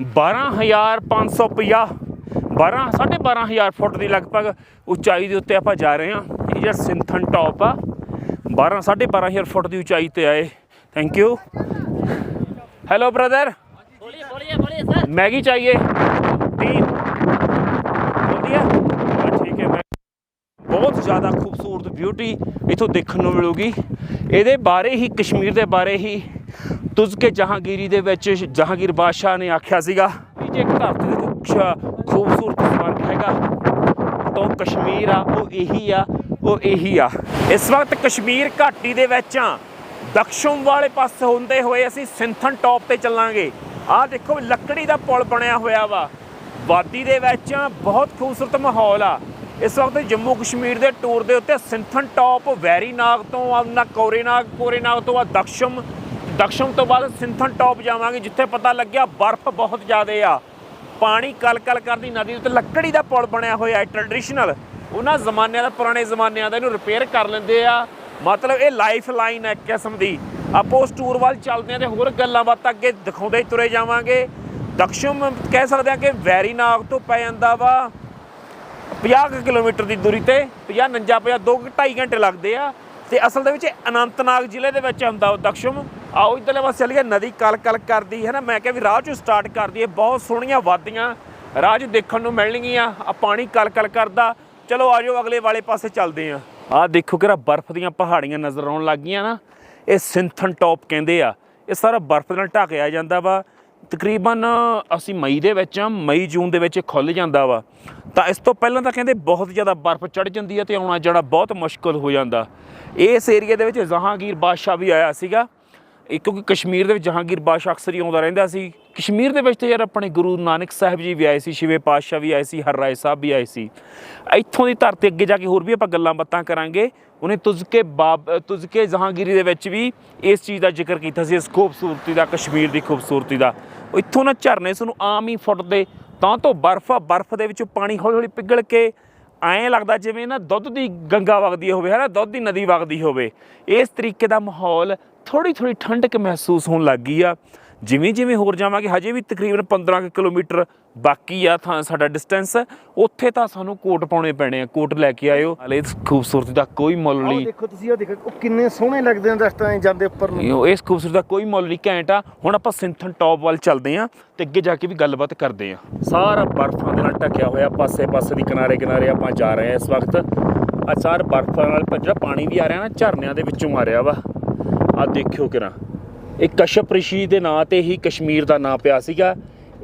12550 12 12500 ਫੁੱਟ ਦੀ ਲਗਭਗ ਉਚਾਈ ਦੇ ਉੱਤੇ ਆਪਾਂ ਜਾ ਰਹੇ ਹਾਂ। ਇਹ ਜਿਹੜਾ ਸਿੰਥਨ ਟਾਪ ਆ 12 12500 ਫੁੱਟ ਦੀ ਉਚਾਈ ਤੇ ਆਏ। ਥੈਂਕ ਯੂ ਹੈਲੋ ਬ੍ਰਦਰ ਬੋਲੀਏ ਬੋਲੀਏ ਬੋਲੀਏ ਸਰ ਮੈਗੀ ਚਾਹੀਏ। ਟੀਮ ਬੋਲਦੀ ਠੀਕ ਹੈ ਬਹੁਤ ਜ਼ਿਆਦਾ ਖੂਬਸੂਰਤ ਬਿਊਟੀ ਇੱਥੋਂ ਦੇਖਣ ਨੂੰ ਮਿਲੂਗੀ। ਇਹਦੇ ਬਾਰੇ ਹੀ ਕਸ਼ਮੀਰ ਦੇ ਬਾਰੇ ਹੀ ਤੁਜ਼ਕੇ ਜਹਾਂਗੀਰੀ ਦੇ ਵਿੱਚ ਜਹਾਂਗੀਰ ਬਾਦਸ਼ਾਹ ਨੇ ਆਖਿਆ ਸੀਗਾ ਵੀ ਜੇ ਇੱਕ ਧਰਤੀ ਦੇ ਕੁਛ ਖੂਬਸੂਰਤ ਸਵਰਗ ਹੈਗਾ, ਤਾਂ ਕਸ਼ਮੀਰ ਆ, ਉਹ ਇਹੀ ਆ, ਉਹ ਇਹੀ ਆ। ਇਸ ਵਕਤ ਕਸ਼ਮੀਰ ਘਾਟੀ ਦੇ ਵਿੱਚ ਆ। ਦਕਸ਼ਮ ਵਾਲੇ ਪਾਸੇ ਹੁੰਦੇ ਹੋਏ ਅਸੀਂ ਸਿੰਥਨ ਟੌਪ ਤੇ ਚੱਲਾਂਗੇ। ਆਹ ਦੇਖੋ ਲੱਕੜੀ ਦਾ ਪੁਲ ਬਣਿਆ ਹੋਇਆ ਵਾ। ਵਾਦੀ ਦੇ ਵਿੱਚ ਬਹੁਤ ਖੂਬਸੂਰਤ ਮਾਹੌਲ ਆ। ਇਸ ਵਕਤ ਜੰਮੂ ਕਸ਼ਮੀਰ ਦੇ ਟੂਰ ਦੇ ਉੱਤੇ ਸਿੰਥਨ ਟੌਪ ਵੈਰੀਨਾਗ ਤੋਂ ਕੋਰੇ ਨਾਗ ਕੋਰੇਨਾਗ ਕੋਰੇਨਾਗ ਤੋਂ ਆ ਦਕਸ਼ਮ ਦਕਸ਼ਮ ਤੋਂ ਬਾਅਦ ਸਿੰਥਨ ਟੌਪ ਜਾਵਾਂਗੇ, ਜਿੱਥੇ ਪਤਾ ਲੱਗਿਆ ਬਰਫ਼ ਬਹੁਤ ਜ਼ਿਆਦੇ ਆ। ਪਾਣੀ ਕਲ-ਕਲ ਕਰਦੀ ਨਦੀ ਉੱਤੇ ਲੱਕੜੀ ਦਾ ਪੁਲ ਬਣਿਆ ਹੋਇਆ ਹੈ ਟ੍ਰੈਡੀਸ਼ਨਲ ਉਹਨਾਂ ਜ਼ਮਾਨਿਆਂ ਦਾ, ਪੁਰਾਣੇ ਜ਼ਮਾਨਿਆਂ ਦਾ ਇਹਨੂੰ ਰਿਪੇਅਰ ਕਰ ਲੈਂਦੇ ਆ। ਮਤਲਬ ਇਹ ਲਾਈਫ ਲਾਈਨ ਹੈ ਇੱਕ ਕਿਸਮ ਦੀ। ਆਪੋ ਉਸ ਟੂਰ ਵੱਲ ਚੱਲਦੇ ਆ ਤੇ ਹੋਰ ਗੱਲਾਂ ਬਾਤਾਂ ਅੱਗੇ ਦਿਖਾਉਂਦੇ ਹੀ ਤੁਰੇ ਜਾਵਾਂਗੇ। ਦਕਸ਼ਮ ਕਹਿ ਸਕਦੇ ਆ ਕਿ ਵੈਰੀਨਾਗ ਤੋਂ ਪੈ ਜਾਂਦਾ ਵਾ 50 ਕੁ ਕਿਲੋਮੀਟਰ ਦੀ ਦੂਰੀ ਤੇ 50 49 50 2 2.5 ਘੰਟੇ ਲੱਗਦੇ ਆ। ਤੇ ਅਸਲ ਦੇ ਵਿੱਚ ਅਨੰਤਨਾਗ ਜ਼ਿਲ੍ਹੇ ਦੇ ਵਿੱਚ ਆਉਂਦਾ ਉਹ ਦਕਸ਼ਮ ਆਓ ਇਧਰਲੇ ਪਾਸੇ ਚੱਲੀਏ, ਨਦੀ ਕਲ ਕਲ ਕਰਦੀ ਹੈ ਨਾ, ਮੈਂ ਕਿਹਾ ਵੀ ਰਾਹ ਚੋਂ ਸਟਾਰਟ ਕਰਦੀ ਹੈ, ਬਹੁਤ ਸੋਹਣੀਆਂ ਵਾਦੀਆਂ, ਰਾਹ 'ਚ ਦੇਖਣ ਨੂੰ ਮਿਲਣਗੀਆਂ ਆ ਪਾਣੀ ਕਲ ਕਲ ਕਰਦਾ, ਚਲੋ ਆਜੋ ਅਗਲੇ ਵਾਲੇ ਪਾਸੇ ਚੱਲਦੇ ਆ ਆਹ ਦੇਖੋ ਕਿਹੜਾ ਬਰਫ਼ ਦੀਆਂ ਪਹਾੜੀਆਂ ਨਜ਼ਰ ਆਉਣ ਲੱਗ ਗਈਆਂ ਨਾ, ਇਹ ਸਿੰਥਨ ਟੌਪ ਕਹਿੰਦੇ ਆ, ਇਹ ਸਾਰਾ ਬਰਫ਼ ਦੇ ਨਾਲ ਢੱਕਿਆ ਜਾਂਦਾ ਵਾ, ਤਕਰੀਬਨ ਅਸੀਂ ਮਈ ਦੇ ਵਿੱਚ ਆ ਮਈ ਜੂਨ ਦੇ ਵਿੱਚ ਇਹ ਖੁੱਲ ਜਾਂਦਾ ਵਾ, ਤਾਂ ਇਸ ਤੋਂ ਪਹਿਲਾਂ ਤਾਂ ਕਹਿੰਦੇ ਬਹੁਤ ਜ਼ਿਆਦਾ ਬਰਫ਼ ਚੜ ਜਾਂਦੀ ਹੈ ਤੇ ਆਉਣਾ ਜਾਣਾ ਬਹੁਤ ਮੁਸ਼ਕਲ ਹੋ ਜਾਂਦਾ। ਇਸ ਏਰੀਆ ਦੇ ਵਿੱਚ ਜਹਾਂਗੀਰ ਬਾਦਸ਼ਾਹ ਵੀ ਆਇਆ ਸੀਗਾ ਕਿਉਂਕਿ ਕਸ਼ਮੀਰ ਦੇ ਵਿੱਚ ਜਹਾਂਗੀਰ ਬਾਦਸ਼ਾਹ ਅਕਸਰ ਹੀ ਆਉਂਦਾ ਰਹਿੰਦਾ ਸੀ। ਕਸ਼ਮੀਰ ਦੇ ਵਿੱਚ ਤੇ ਯਾਰ ਆਪਣੇ ਗੁਰੂ ਨਾਨਕ ਸਾਹਿਬ ਜੀ ਵੀ ਆਏ ਸੀ, ਸ਼ਿਵੇ ਪਾਤਸ਼ਾਹ ਵੀ ਆਏ ਸੀ ਹਰਰਾਏ ਸਾਹਿਬ ਵੀ ਆਏ ਸੀ। ਇੱਥੋਂ ਦੀ ਧਰਤੀ ਅੱਗੇ ਜਾ ਕੇ ਹੋਰ ਵੀ ਆਪਾਂ ਗੱਲਾਂ ਬਾਤਾਂ ਕਰਾਂਗੇ। ਉਹਨੇ ਤੁਜ਼ਕੇ ਬਾਬ ਤੁਜ਼ਕੇ ਜਹਾਂਗੀਰੀ ਦੇ ਵਿੱਚ ਵੀ ਇਸ ਚੀਜ਼ ਦਾ ਜ਼ਿਕਰ ਕੀਤਾ ਸੀ, ਇਸ ਖੂਬਸੂਰਤੀ ਦਾ, ਕਸ਼ਮੀਰ ਦੀ ਖੂਬਸੂਰਤੀ ਦਾ। ਇੱਥੋਂ ਨਾ ਝਰਨੇ ਸਾਨੂੰ ਆਮ ਹੀ ਫੁੱਟਦੇ, ਤਾਂ ਤੋਂ ਬਰਫ਼ ਆ, ਬਰਫ਼ ਦੇ ਵਿੱਚੋਂ ਪਾਣੀ ਹੌਲੀ ਹੌਲੀ ਪਿਘਲ ਕੇ ਐਂ ਲੱਗਦਾ ਜਿਵੇਂ ਨਾ ਦੁੱਧ ਦੀ ਗੰਗਾ ਵਗਦੀ ਹੋਵੇ ਹੈ ਨਾ ਦੁੱਧ ਦੀ ਨਦੀ ਵਗਦੀ ਹੋਵੇ। ਇਸ ਤਰੀਕੇ ਦਾ ਮਾਹੌਲ ਥੋੜੀ ਥੋੜੀ ਠੰਡਕ ਮਹਿਸੂਸ ਹੋਣ ਲੱਗ ਗਈ ਆ। ਜਿਵੇਂ ਜਿਵੇਂ ਹੋਰ ਜਾਵਾਂਗੇ ਹਜੇ ਵੀ ਤਕਰੀਬਨ 15 ਕੁ ਕਿਲੋਮੀਟਰ ਬਾਕੀ ਆ ਥਾਂ ਸਾਡਾ ਡਿਸਟੈਂਸ ਉੱਥੇ ਤਾਂ ਸਾਨੂੰ ਕੋਟ ਪਾਉਣੇ ਪੈਣੇ ਆ ਕੋਟ ਲੈ ਕੇ ਆਇਓ। ਹਲੇ ਇਸ ਖੂਬਸੂਰਤੀ ਦਾ ਕੋਈ ਮੁੱਲ ਨਹੀਂ। ਦੇਖੋ ਤੁਸੀਂ ਉਹ ਦੇਖੋ ਉਹ ਕਿੰਨੇ ਸੋਹਣੇ ਲੱਗਦੇ ਨੇ ਦਸਤਾਂ ਜਾਂਦੇ ਉੱਪਰ ਨੂੰ। ਇਸ ਖੂਬਸੂਰਤੀ ਦਾ ਕੋਈ ਮੁੱਲ ਨਹੀਂ ਘੈਂਟ ਆ। ਹੁਣ ਆਪਾਂ ਸਿੰਥਨ ਟੌਪ ਵੱਲ ਚੱਲਦੇ ਆ ਤੇ ਅੱਗੇ ਜਾ ਕੇ ਵੀ ਗੱਲਬਾਤ ਕਰਦੇ ਆ। ਸਾਰਾ ਬਰਫ਼ਾਂ ਦੇ ਨਾਲ ਢੱਕਿਆ ਹੋਇਆ ਪਾਸੇ ਪਾਸੇ ਦੀ ਕਿਨਾਰੇ ਕਿਨਾਰੇ ਆਪਾਂ ਜਾ ਰਹੇ ਆ ਇਸ ਵਕਤ। ਆ ਸਾਰ ਬਰਫ਼ਾਂ ਨਾਲ ਜਿਹੜਾ ਪਾਣੀ ਵੀ ਆ ਰਿਹਾ ਨਾ ਝਰਨਿਆਂ ਦੇ ਵਿੱਚੋਂ ਆ ਰਿਹਾ ਵਾ। ਆ ਦੇਖਿਓ ਕਿਰਾ। ਇਹ ਕਸ਼ਪ ਰਿਸ਼ੀ ਦੇ ਨਾਂ ਤੇ ਹੀ ਕਸ਼ਮੀਰ ਦਾ ਨਾਂ ਪਿਆ ਸੀਗਾ।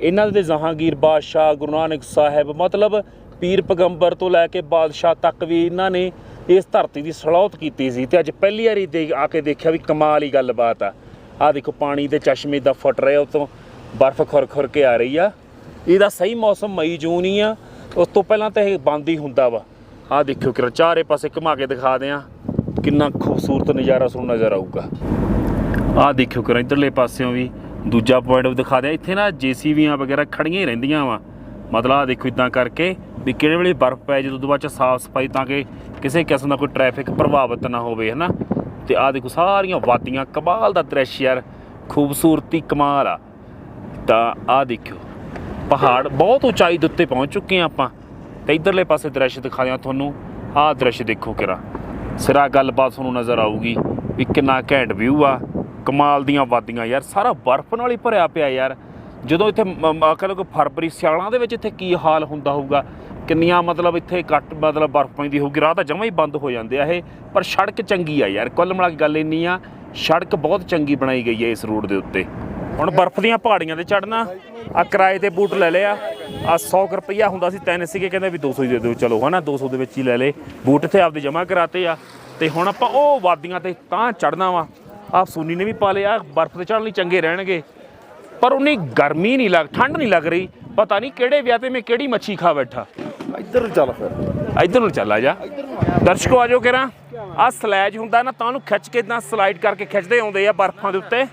ਇਹਨਾਂ ਦੇ ਜਹਾਂਗੀਰ ਬਾਦਸ਼ਾਹ ਗੁਰੂ ਨਾਨਕ ਸਾਹਿਬ, ਮਤਲਬ ਪੀਰ ਪੈਗੰਬਰ ਤੋਂ ਲੈ ਕੇ ਬਾਦਸ਼ਾਹ ਤੱਕ ਵੀ ਇਹਨਾਂ ਨੇ ਇਸ ਧਰਤੀ ਦੀ ਸਲੌਤ ਕੀਤੀ ਸੀ ਤੇ ਅੱਜ ਪਹਿਲੀ ਵਾਰੀ ਦੇ ਆ ਕੇ ਦੇਖਿਆ ਵੀ ਕਮਾਲ ਹੀ ਗੱਲਬਾਤ ਆ। ਆ ਦੇਖੋ ਪਾਣੀ ਦੇ ਚਸ਼ਮੇ ਦਾ ਫੁੱਟ ਰਿਹਾ, ਉਤੋਂ ਬਰਫ਼ ਖੁਰ ਖੁਰ ਕੇ ਆ ਰਹੀ ਆ। ਇਹਦਾ ਸਹੀ ਮੌਸਮ ਮਈ, ਜੂਨ ਹੀ ਆ। ਉਸ ਤੋਂ ਪਹਿਲਾਂ ਤਾਂ ਇਹ ਬੰਦ ਹੀ ਹੁੰਦਾ ਵਾ। ਆ ਦੇਖਿਓ ਕਿ ਚਾਰੇ ਪਾਸੇ ਘੁਮਾ ਕੇ ਦਿਖਾ ਦਿਆਂ ਕਿੰਨਾ ਖੂਬਸੂਰਤ ਨਜ਼ਾਰਾ ਤੁਹਾਨੂੰ ਨਜ਼ਰ ਆਊਗਾ। ਆਹ ਦੇਖਿਓ ਕਰ, ਇਧਰਲੇ ਪਾਸਿਓਂ ਵੀ ਦੂਜਾ ਪੁਆਇੰਟ ਵੀ ਦਿਖਾ ਦਿਆਂ। ਇੱਥੇ ਨਾ ਜੀਸੀਬੀਆਂ ਵਗੈਰਾ ਖੜੀਆਂ ਹੀ ਰਹਿੰਦੀਆਂ ਵਾ। ਮਤਲਬ ਆਹ ਦੇਖੋ ਇਦਾਂ ਕਰਕੇ ਵੀ ਕਿਹੜੇ ਵੇਲੇ ਬਰਫ਼ ਪੈ ਜਦੋਂ ਉਦੋਂ ਬਾਅਦ ਚ ਸਾਫ਼ ਸਫ਼ਾਈ ਤਾਂ ਕਿ ਕਿਸੇ ਕਿਸਮ ਦਾ ਕੋਈ ਟ੍ਰੈਫਿਕ ਪ੍ਰਭਾਵਿਤ ਨਾ ਹੋਵੇ, ਹਨਾ? ਤੇ ਆਹ ਦੇਖੋ ਸਾਰੀਆਂ ਵਾਦੀਆਂ, ਕਮਾਲ ਦਾ ਦ੍ਰਿਸ਼ ਯਾਰ, ਖੂਬਸੂਰਤੀ ਕਮਾਲ ਆ। ਤਾਂ ਆਹ ਦੇਖਿਓ, ਪਹਾੜ ਬਹੁਤ ਉਚਾਈ ਦੇ ਉੱਤੇ ਪਹੁੰਚ ਚੁੱਕੇ ਆ ਆਪਾਂ। ਤੇ ਇਧਰਲੇ ਪਾਸੇ ਦ੍ਰਿਸ਼ ਦਿਖਾ ਦਿਆਂ ਤੁਹਾਨੂੰ। ਆਹ ਦ੍ਰਿਸ਼ ਦੇਖੋ ਕਿਰਾ ਸਿਰਾ ਗੱਲਬਾਤ ਤੁਹਾਨੂੰ ਨਜ਼ਰ ਆਊਗੀ ਵੀ ਕਿੰਨਾ ਘੈਂਟ ਵਿਊ ਆ। ਕਮਾਲ ਦੀਆਂ ਵਾਦੀਆਂ ਯਾਰ, ਸਾਰਾ ਬਰਫ਼ ਨਾਲ ਹੀ ਭਰਿਆ ਪਿਆ ਯਾਰ। ਜਦੋਂ ਇੱਥੇ ਕਹ ਲਓ ਕਿ ਫਰਵਰੀ ਸਿਆਲਾਂ ਦੇ ਵਿੱਚ ਇੱਥੇ ਕੀ ਹਾਲ ਹੁੰਦਾ ਹੋਊਗਾ, ਕਿੰਨੀਆਂ ਮਤਲਬ ਇੱਥੇ ਘੱਟ ਮਤਲਬ ਬਰਫ਼ ਪੈਂਦੀ ਹੋਊਗੀ, ਰਾਹ ਤਾਂ ਜਮਾਂ ਹੀ ਬੰਦ ਹੋ ਜਾਂਦੇ ਆ ਇਹ, ਪਰ ਸੜਕ ਚੰਗੀ ਆ ਯਾਰ, ਕੁੱਲ ਮਿਲਾ ਕੇ ਗੱਲ ਇੰਨੀ ਆ, ਸੜਕ ਬਹੁਤ ਚੰਗੀ ਬਣਾਈ ਗਈ ਹੈ ਇਸ ਰੋਡ ਦੇ ਉੱਤੇ। ਹੁਣ ਬਰਫ਼ ਦੀਆਂ ਪਹਾੜੀਆਂ ਤੇ ਚੜਨਾ ਆ ਕਿਰਾਏ ਤੇ ਬੂਟ ਲੈ ਲਿਆ ਆ 100 ਰੁਪਈਆ ਹੁੰਦਾ ਸੀ, ਤਿੰਨ ਸੀਗੇ, ਕਹਿੰਦੇ ਵੀ 200 ਹੀ ਦੇ ਦਿਓ, ਚਲੋ ਹਨਾ 200 ਦੇ ਵਿੱਚ ਹੀ ਲੈ ਲੇ ਬੂਟ ਇੱਥੇ ਆਪਦੇ ਜਮ੍ਹਾਂ ਕਰਾਤੇ ਆ, ਤੇ ਹੁਣ ਆਪਾਂ ਉਹ ਵਾਦੀਆਂ ਤੇ ਤਾਂ ਚੜਨਾ ਵਾ ਆਹ ਸੂਨੀ ਨੇ ਵੀ ਪਾ ਲਿਆ ਬਰਫ਼ ਤੇ ਚੜ੍ਹਨ ਲਈ ਚੰਗੇ ਰਹਿਣਗੇ। ਪਰ ਉਨੀ ਗਰਮੀ ਨਹੀਂ ਲੱਗ ਠੰਡ ਨਹੀਂ ਲੱਗ ਰਹੀ। ਪਤਾ ਨਹੀਂ ਕਿਹੜੇ ਵਿਆਹ ਤੇ ਮੈਂ ਕਿਹੜੀ ਮੱਛੀ ਖਾ ਬੈਠਾ। ਇੱਧਰ ਚੱਲ ਫਿਰ। ਇੱਧਰ ਨੂੰ ਚੱਲ ਆ ਜਾ। ਦਰਸ਼ਕੋ ਆਜੋ ਕਿਰਾ। ਆ ਸਲੈਜ ਹੁੰਦਾ ਨਾ ਤਾਂ ਉਹਨੂੰ ਖਿੱਚ ਕੇ ਇਦਾਂ ਸਲਾਈਡ ਕਰਕੇ ਖਿੱਚਦੇ ਆਉਂਦੇ ਆ ਬਰਫ਼ਾਂ ਦੇ ਉੱਤੇ।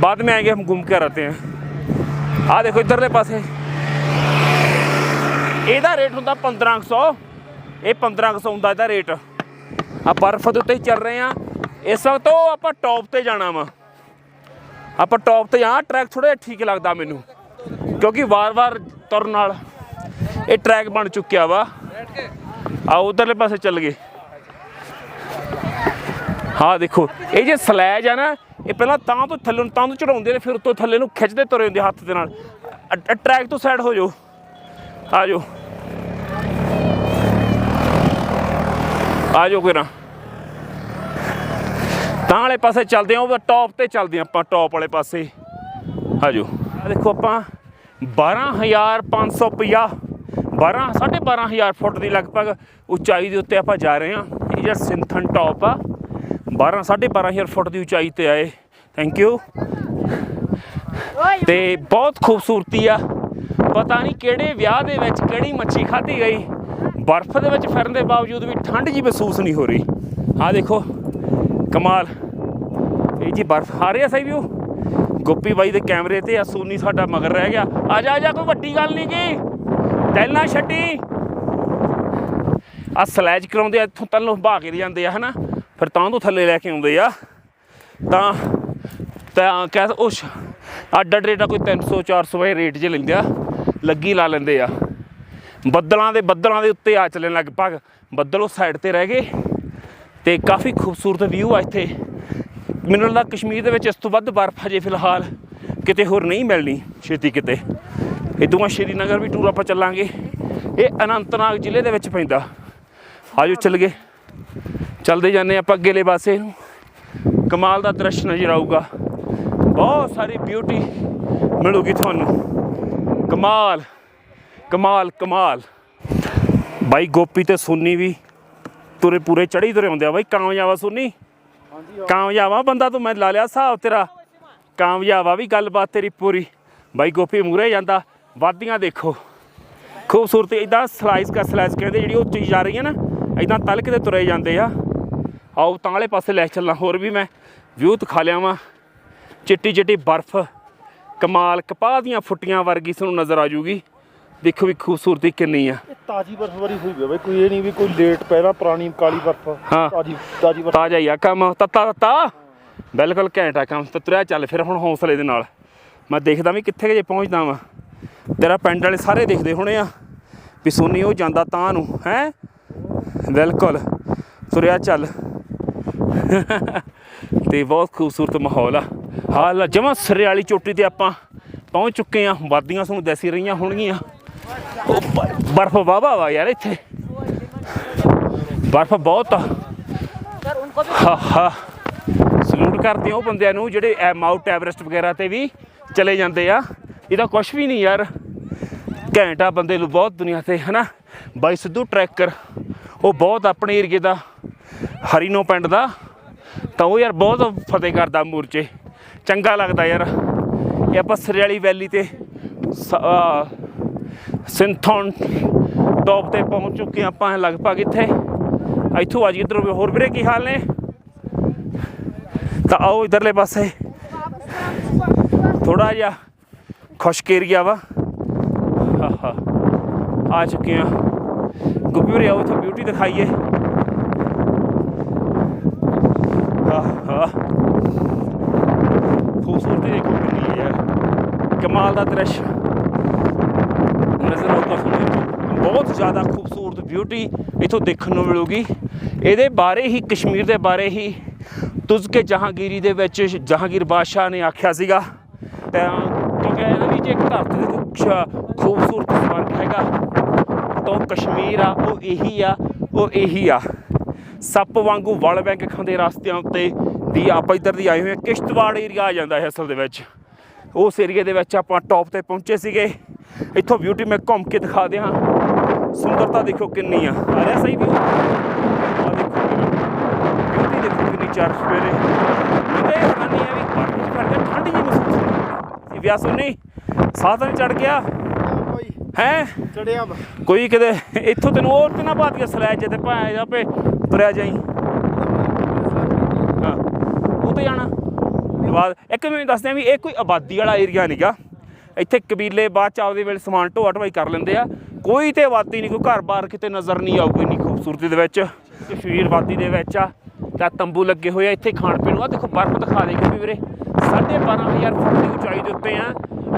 ਬਾਅਦ ਮੈਂ ਆਏਗੇ ਹਮ ਘੁੰਮ ਕੇ ਰਹਤੇ ਆ। ਆ ਦੇਖੋ ਇਧਰਲੇ ਪਾਸੇ। ਇਹਦਾ ਰੇਟ ਹੁੰਦਾ 1500 ਇਹ 1500 ਹੁੰਦਾ ਇਹਦਾ ਰੇਟ। ਆ ਬਰਫ਼ ਦੇ ਉੱਤੇ ਚੱਲ ਰਹੇ ਆ। ਇਸ ਵਕਤ ਉਹ ਆਪਾਂ ਟੌਪ ਤੇ ਜਾਣਾ ਵਾ। ਆਪਾਂ ਟੌਪ ਤੇ ਆ ਟਰੈਕ ਥੋੜਾ ਜਿਹਾ ਠੀਕ ਲੱਗਦਾ ਮੈਨੂੰ, ਕਿਉਂਕਿ ਵਾਰ-ਵਾਰ ਤੁਰਨ ਨਾਲ ਇਹ ਟਰੈਕ ਬਣ ਚੁੱਕਿਆ ਵਾ। ਆ ਉਧਰਲੇ ਪਾਸੇ ਚੱਲ ਗਏ ਹਾਂ, ਦੇਖੋ, ਇਹ ਜੇ ਸਲੈਜ ਆ ਨਾ, ਇਹ ਪਹਿਲਾਂ ਤਾਂ ਤੋਂ ਥੱਲੇ ਨੂੰ, ਤਾਂ ਤੋਂ ਚੜਾਉਂਦੇ ਨੇ, ਫਿਰ ਉੱਤੋਂ ਥੱਲੇ ਨੂੰ ਖਿੱਚਦੇ ਤੁਰੇ ਹੁੰਦੇ ਹੱਥ ਦੇ ਨਾਲ। ਟਰੈਕ ਤੋਂ ਸਾਈਡ ਹੋ ਜਾਓ। ਆ ਜਾਓ। ਆ ਜਾਓ ਕੋਈ ਨਾ। ਤਾਂ ਵਾਲੇ ਪਾਸੇ ਚੱਲਦੇ ਹਾਂ, ਉਹ ਟੌਪ ਤੇ ਚੱਲਦੇ ਹਾਂ ਆਪਾਂ ਟੌਪ ਵਾਲੇ ਪਾਸੇ। ਆ ਜਾਓ। ਆ ਦੇਖੋ ਆਪਾਂ 12550 12 12500 ਫੁੱਟ ਦੀ ਲਗਭਗ ਉਚਾਈ ਦੇ ਉੱਤੇ ਆਪਾਂ ਜਾ ਰਹੇ ਹਾਂ। ਇਹ ਜਿਹੜਾ ਸਿੰਥਨ ਟੌਪ ਆ 12 12500 ਫੁੱਟ ਦੀ ਉਚਾਈ ਤੇ ਆਏ ਥੈਂਕ ਯੂ ਤੇ ਬਹੁਤ ਖੂਬਸੂਰਤੀ ਆ। ਪਤਾ ਨਹੀਂ ਕਿਹੜੇ ਵਿਆਹ ਦੇ ਵਿੱਚ ਕਿਹੜੀ ਮੱਛੀ ਖਾਧੀ ਗਈ। ਬਰਫ਼ ਦੇ ਵਿੱਚ ਫਿਰਨ ਦੇ ਬਾਵਜੂਦ ਵੀ ਠੰਡ ਜੀ ਮਹਿਸੂਸ ਨਹੀਂ ਹੋ ਰਹੀ। ਆ ਦੇਖੋ। ਕਮਾਲ। ਇਹ ਜੀ ਬਰਫ਼ ਆ ਰਹੀ ਆ ਸਹੀ ਵੀਊ ਗੋਪੀ ਬਾਈ ਦੇ ਕੈਮਰੇ ਤੇ ਆ, ਸੋਨੀ ਸਾਡਾ ਮਗਰ ਰਹਿ ਗਿਆ। ਆ ਜਾ ਆ ਜਾ, ਕੋਈ ਵੱਡੀ ਗੱਲ ਨਹੀਂ ਕੀ ਦਿਲ ਛੱਡੀ। ਆ ਸਲੈਜ ਕਰਾਉਂਦੇ ਆ, ਇੱਥੋਂ ਤੱਲੋਂ ਬਹਾ ਕੇ ਜਾਂਦੇ ਆ, ਹਨਾ? ਫਿਰ ਤਾਂ ਤੋਂ ਥੱਲੇ ਲੈ ਕੇ ਆਉਂਦੇ ਆ। ਤਾਂ ਤਾਂ ਕਹਿ ਉਸ ਅੱਡ ਅੱਡ ਰੇਟਾ ਕੋਈ 300 400 ਇਹ ਰੇਟ ਜੇ ਲੈਂਦੇ ਆ। ਲੱਗੀ ਲਾ ਲੈਂਦੇ ਆ। ਬੱਦਲਾਂ ਦੇ ਬੱਦਲਾਂ ਦੇ ਉੱਤੇ ਆ ਚੱਲਣ ਲਗਭਗ ਬੱਦਲ ਉਹ ਸਾਈਡ ਤੇ ਰਹਿ ਗਏ। ਤੇ ਕਾਫੀ ਖੂਬਸੂਰਤ ਵਿਊ ਆ ਇੱਥੇ। ਮੈਨੂੰ ਲੱਗਦਾ ਕਸ਼ਮੀਰ ਦੇ ਵਿੱਚ ਇਸ ਤੋਂ ਵੱਧ ਬਰਫ਼ ਹਜੇ ਫਿਲਹਾਲ ਕਿਤੇ ਹੋਰ ਨਹੀਂ ਮਿਲਣੀ, ਛੇਤੀ ਕਿਤੇ। ਇਦੋਂ ਬਾਅਦ ਸ਼੍ਰੀਨਗਰ ਵੀ ਟੂਰ ਆਪਾਂ ਚੱਲਾਂਗੇ। ਇਹ ਅਨੰਤਨਾਗ ਜ਼ਿਲ੍ਹੇ ਦੇ ਵਿੱਚ ਪੈਂਦਾ। ਆਜੋ ਚੱਲ ਗਏ। ਚੱਲਦੇ ਜਾਂਦੇ ਆਪਾਂ ਅੱਗੇਲੇ ਪਾਸੇ ਨੂੰ। ਕਮਾਲ ਦਾ ਦ੍ਰਿਸ਼ ਨਜ਼ਰ ਆਊਗਾ। ਬਹੁਤ ਸਾਰੀ ਬਿਊਟੀ ਮਿਲੂਗੀ ਤੁਹਾਨੂੰ। ਕਮਾਲ ਕਮਾਲ ਕਮਾਲ। ਬਾਈ ਗੋਪੀ ਤੇ ਸੋਨੀ ਵੀ ਤੁਰੇ ਪੂਰੇ ਚੜੀ ਤੁਰੇ ਹੁੰਦੇ ਆ ਬਾਈ ਕਾਮਯਾਬ ਆ ਸੋਨੀ। ਕਾਮਯਾਬ ਬੰਦਾ ਤੂੰ ਮੈਂ ਲਾ ਲਿਆ ਹਿਸਾਬ ਤੇਰਾ। ਕਾਮਯਾਬ ਵੀ ਗੱਲਬਾਤ ਤੇਰੀ ਪੂਰੀ। ਬਾਈ ਗੋਪੀ ਮੂਰੇ ਜਾਂਦਾ ਵਾਦੀਆਂ ਦੇਖੋ। ਖੂਬਸੂਰਤੀ ਇਦਾਂ ਸਲਾਈਸ ਕਾ ਸਲਾਈਸ ਕਹਿੰਦੇ ਜਿਹੜੀ ਉਹ ਚੀਜ਼ ਆ ਰਹੀ ਹੈ ਨਾ ਇਦਾਂ ਤਲਕ ਦੇ ਤੁਰੇ ਜਾਂਦੇ ਆ। ਆਓ ਤਾਂ ਵਾਲੇ ਪਾਸੇ ਲੈ ਚੱਲਾਂ ਹੋਰ ਵੀ ਮੈਂ ਵਿਊ ਦਿਖਾ ਲਿਆ ਵਾਂ। ਚਿੱਟੀ ਚਿੱਟੀ ਬਰਫ਼ ਕਮਾਲ ਕਪਾਹ ਦੀਆਂ ਫੁੱਟੀਆਂ ਵਰਗੀ ਤੁਹਾਨੂੰ ਨਜ਼ਰ ਆ ਜੂਗੀ ਦੇਖੋ ਵੀ ਖੂਬਸੂਰਤੀ ਕਿੰਨੀ ਆ। ਇਹ ਤਾਜੀ ਬਰਫ਼ਬਾਰੀ ਹੋਈ ਬਈ ਕੋਈ ਇਹ ਨਹੀਂ ਵੀ ਕੋਈ ਲੇਟ ਪਹਿਲਾਂ ਪੁਰਾਣੀ ਕਾਲੀ ਬਰਫ਼ ਹਾਂ। ਤਾਜੀ ਤਾਜੀ ਬਰਫ਼। ਤਾਜ਼ਾ ਹੀ ਆ ਕੰਮ ਤੱਤਾ ਤੱਤਾ। ਬਿਲਕੁਲ ਘੈਂਟ ਆ ਕੰਮ ਤੇ ਤੁਰਿਆ ਚੱਲ ਫਿਰ ਹੁਣ ਹੌਸਲੇ ਦੇ ਨਾਲ। ਮੈਂ ਦੇਖਦਾ ਵੀ ਕਿੱਥੇ ਕੁ ਜੇ ਪਹੁੰਚਦਾ ਵਾਂ। ਤੇਰਾ ਪਿੰਡ ਵਾਲੇ ਸਾਰੇ ਦੇਖਦੇ ਹੋਣੇ ਆ ਵੀ ਸੋਨੀ ਉਹ ਜਾਂਦਾ ਤਾਂ ਨੂੰ ਹੈ? ਬਿਲਕੁਲ ਤੁਰਿਆ ਚੱਲ। ਤੇ ਬਹੁਤ ਖੂਬਸੂਰਤ ਮਾਹੌਲ ਆ। ਹਾਲ ਜਮਾ ਸਿਰੇ ਵਾਲੀ ਚੋਟੀ ਤੇ ਆਪਾਂ ਪਹੁੰਚ ਚੁੱਕੇ ਆ। ਵਾਦੀਆਂ ਤੁਹਾਨੂੰ ਦੱਸੀ ਰਹੀਆਂ ਹੋਣਗੀਆਂ। ਉਹ ਬ- ਬਰਫ਼ ਵਾਵਾ ਵਾ ਯਾਰ ਇੱਥੇ ਬਰਫ਼ ਬਹੁਤ ਆ सर उनको भी ਹਾ ਹਾ ਸਲੂਟ ਕਰਦੇ ਆ ਉਹ ਬੰਦਿਆਂ ਨੂੰ ਜਿਹੜੇ ਐ ਮਾਊਂਟ ਐਵਰੈਸਟ ਵਗੈਰਾ ਤੇ ਵੀ ਚਲੇ ਜਾਂਦੇ ਆ ਇਹਦਾ ਕੁਝ ਵੀ ਨਹੀਂ ਯਾਰ ਘੈਂਟਾ ਬੰਦੇ ਨੂੰ ਬਹੁਤ ਦੁਨੀਆ ਤੇ ਹਨਾ ਬਾਈ ਸਿੱਧੂ ਟਰੈਕਰ ਉਹ ਬਹੁਤ ਆਪਣੇ ਏਰੀਏ ਦਾ ਹਰੀਨੋ ਪਿੰਡ ਦਾ ਤਾਂ ਉਹ ਯਾਰ ਬਹੁਤ ਫਤਿਹ ਕਰਦਾ ਮੂਰਚੇ ਚੰਗਾ ਲੱਗਦਾ ਯਾਰ ਇਹ ਆਪਾਂ ਸਰਿਆਲੀ ਵੈਲੀ ਤੇ ਸ- ਆਹ ਸਿੰਥੋਨ ਟੌਪ ਤੇ ਪਹੁੰਚ ਚੁੱਕੇ ਹਾਂ ਆਪਾਂ ਲਗਭਗ ਇੱਥੇ। ਇੱਥੋਂ ਅੱਜ ਇੱਧਰ ਹੋਰ ਵੀਰੇ ਕੀ ਹਾਲ ਨੇ? ਤਾਂ ਆਓ ਇਧਰਲੇ ਪਾਸੇ। ਥੋੜਾ ਜਿਹਾ ਖੁਸ਼ਕ ਏਰੀਆ ਵਾ। ਆਹਾ, ਆ ਚੁੱਕੇ ਆ ਗੁੱਪੀ ਵੀਰੇ, ਆਓ ਇੱਥੇ ਬਿਊਟੀ ਦਿਖਾਈਏ। ਆਹਾ। ਖੂਬਸੂਰਤੀ ਦੇਖੋ ਕਿੰਨੀ ਹੈ। ਕਮਾਲ ਦਾ ਦ੍ਰਿਸ਼। ਨਜ਼ਰ ਆਊਗਾ ਤੁਹਾਨੂੰ ਬਹੁਤ ਜ਼ਿਆਦਾ ਖੂਬਸੂਰਤ ਬਿਊਟੀ ਇਥੋਂ ਦੇਖਣ ਨੂੰ ਮਿਲੂਗੀ। ਇਹਦੇ ਬਾਰੇ ਹੀ, ਕਸ਼ਮੀਰ ਦੇ ਬਾਰੇ ਹੀ ਤੁਜ ਕੇ ਜਹਾਂਗੀਰੀ ਦੇ ਵਿੱਚ ਜਹਾਂਗੀਰ ਬਾਦਸ਼ਾਹ ਨੇ ਆਖਿਆ ਸੀਗਾ। ਤਾਂ ਕਿਉਂਕਿ ਇਹ ਵੀ ਜੇ ਇੱਕ ਧਰਤੀ ਦੇ ਕੁਛ ਖੂਬਸੂਰਤ ਸਵਰਗ ਹੈਗਾ, ਤਾਂ ਉਹ ਕਸ਼ਮੀਰ ਆ, ਉਹ ਇਹੀ ਆ, ਉਹ ਇਹੀ ਆ। ਸੱਪ ਵਾਂਗੂ ਵਲ ਬੈਂਕ ਖਾਂਦੇ ਰਸਤਿਆਂ ਉੱਤੇ ਦੀ ਆਪਾਂ ਇੱਧਰ ਦੀ ਆਏ ਹੋਏ ਹਾਂ। ਕਿਸ਼ਤਵਾੜ ਏਰੀਆ ਆ ਜਾਂਦਾ ਹੈ ਅਸਲ ਦੇ ਵਿੱਚ। ਉਸ ਏਰੀਆ ਦੇ ਵਿੱਚ ਆਪਾਂ ਟੌਪ ਤੇ ਪਹੁੰਚੇ ਸੀਗੇ। ਇੱਥੋਂ ਬਿਊਟੀ ਮੈਂ ਘੁੰਮ ਕੇ ਦਿਖਾ ਦਿਆਂ। ਸੁੰਦਰਤਾ ਦੇਖੋ ਕਿੰਨੀ ਆ। ਆ ਰਿਹਾ ਸਹੀ ਵੀ ਆ ਦੇਖੋ ਬਿਊਟੀ ਦੇਖੋ ਕਿੰਨੀ ਚਾਰ ਸਵੇਰੇ। ਇਹਦੇ ਹੈਰਾਨੀ ਆ ਵੀ ਪਾਣੀ ਚ ਖੜ ਕੇ ਠੰਡ ਜੀ ਮਹਿਸੂਸ ਹੁੰਦੀ ਇਹ ਵਿਆਹ ਸੁਣੀ ਤਾਂ ਚੜ ਗਿਆ। ਹੈ? ਚੜਿਆ ਕੋਈ ਕਿਤੇ ਇੱਥੋਂ ਤੈਨੂੰ ਹੋਰ ਤੇ ਨਾ ਕੇ ਸਲੈਜ ਤੇ ਭਾਇਆ ਜਾਪੇ ਤੁਰਿਆ ਜਾਈ। ਹਾਂ ਉਹ ਤੇ ਜਾਣਾ। ਬਾਅਦ ਇੱਕ ਮੈਨੂੰ ਦੱਸਦੇ ਆ ਵੀ ਇਹ ਕੋਈ ਆਬਾਦੀ ਵਾਲਾ ਏਰੀਆ ਨਹੀਂਗਾ ਇੱਥੇ ਕਬੀਲੇ ਬਾਅਦ ਚ ਆਪਦੇ ਵੇਲੇ ਸਮਾਨ ਢੋਆ ਢੋਆਈ ਕਰ ਲੈਂਦੇ ਆ। ਕੋਈ ਤੇ ਵਾਦੀ ਨਹੀਂ ਕੋਈ ਘਰ-ਬਾਰ ਕਿਤੇ ਨਜ਼ਰ ਨਹੀਂ ਆਊਗੀ ਇੰਨੀ ਖੂਬਸੂਰਤੀ ਦੇ ਵਿੱਚ। ਕਸ਼ਮੀਰ ਵਾਦੀ ਦੇ ਵਿੱਚ ਆ। ਤਾਂ ਤੰਬੂ ਲੱਗੇ ਹੋਏ ਆ ਇੱਥੇ ਖਾਣ ਪੀਣ ਨੂੰ। ਆ ਦੇਖੋ ਬਰਫ਼ ਦਿਖਾ ਦੇ ਕਿਉਂਕਿ ਵੀਰੇ 12500 ਫੁੱਟ ਦੀ ਉਚਾਈ ਦੇ ਉੱਤੇ ਆ।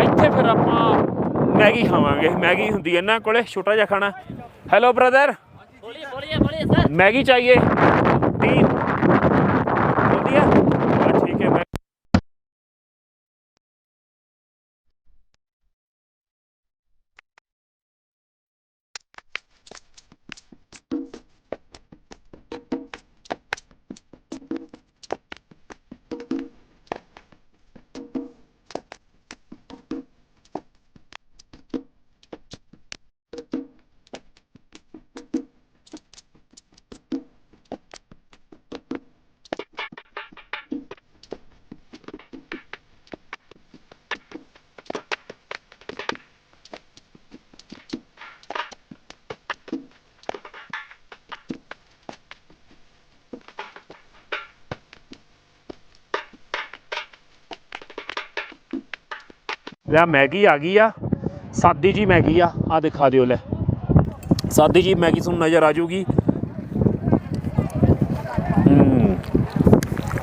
ਇੱਥੇ ਫਿਰ ਆਪਾਂ ਮੈਗੀ ਖਾਵਾਂਗੇ। ਮੈਗੀ ਹੁੰਦੀ ਹੈ ਇਹਨਾਂ ਕੋਲੇ ਛੋਟਾ ਜਿਹਾ ਖਾਣਾ। ਹੈਲੋ ਬ੍ਰਦਰ ਮੈਗੀ ਚਾਹੀਏ। ਲੈ ਮੈਗੀ ਆ ਗਈ ਆ। ਸਾਦੀ ਜੀ ਮੈਗੀ ਆ ਆ ਦਿਖਾ ਦਿਓ ਲੈ। ਸਾਦੀ ਜੀ ਮੈਗੀ ਤੁਹਾਨੂੰ ਨਜ਼ਰ ਆ ਜੂਗੀ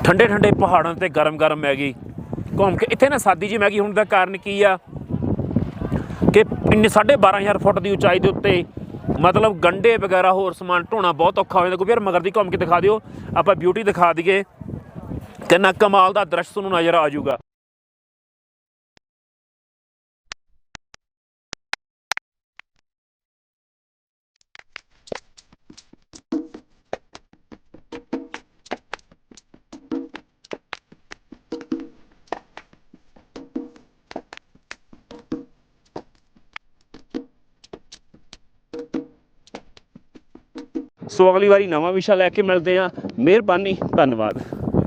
ਠੰਡੇ ਠੰਡੇ ਪਹਾੜਾਂ ਤੇ ਗਰਮ ਗਰਮ ਮੈਗੀ। ਘੁੰਮ ਕੇ ਇੱਥੇ ਨਾ ਸਾਦੀ ਜੀ ਮੈਗੀ ਹੋਣ ਦਾ ਕਾਰਨ ਕੀ ਆ? ਕਿ ਇੰਨੇ 12500 ਫੁੱਟ ਦੀ ਉਚਾਈ ਦੇ ਉੱਤੇ ਮਤਲਬ ਗੰਡੇ ਵਗੈਰਾ ਹੋਰ ਸਮਾਨ ਢੋਣਾ ਬਹੁਤ ਔਖਾ ਹੋ ਜਾਂਦਾ। ਕੋਈ ਯਾਰ ਮਗਰ ਦੀ ਘੁੰਮ ਕੇ ਦਿਖਾ ਦਿਓ। ਆਪਾਂ ਬਿਊਟੀ ਦਿਖਾ ਦਈਏ। ਕਿੰਨਾ ਕਮਾਲ ਦਾ ਦ੍ਰਿਸ਼ ਤੁਹਾਨੂੰ ਨਜ਼ਰ ਆ ਜਾਊਗਾ। ਸੋ ਅਗਲੀ ਵਾਰੀ ਨਵਾਂ ਵਿਸ਼ਾ ਲੈ ਕੇ ਮਿਲਦੇ ਹਾਂ। ਮਿਹਰਬਾਨੀ ਧੰਨਵਾਦ।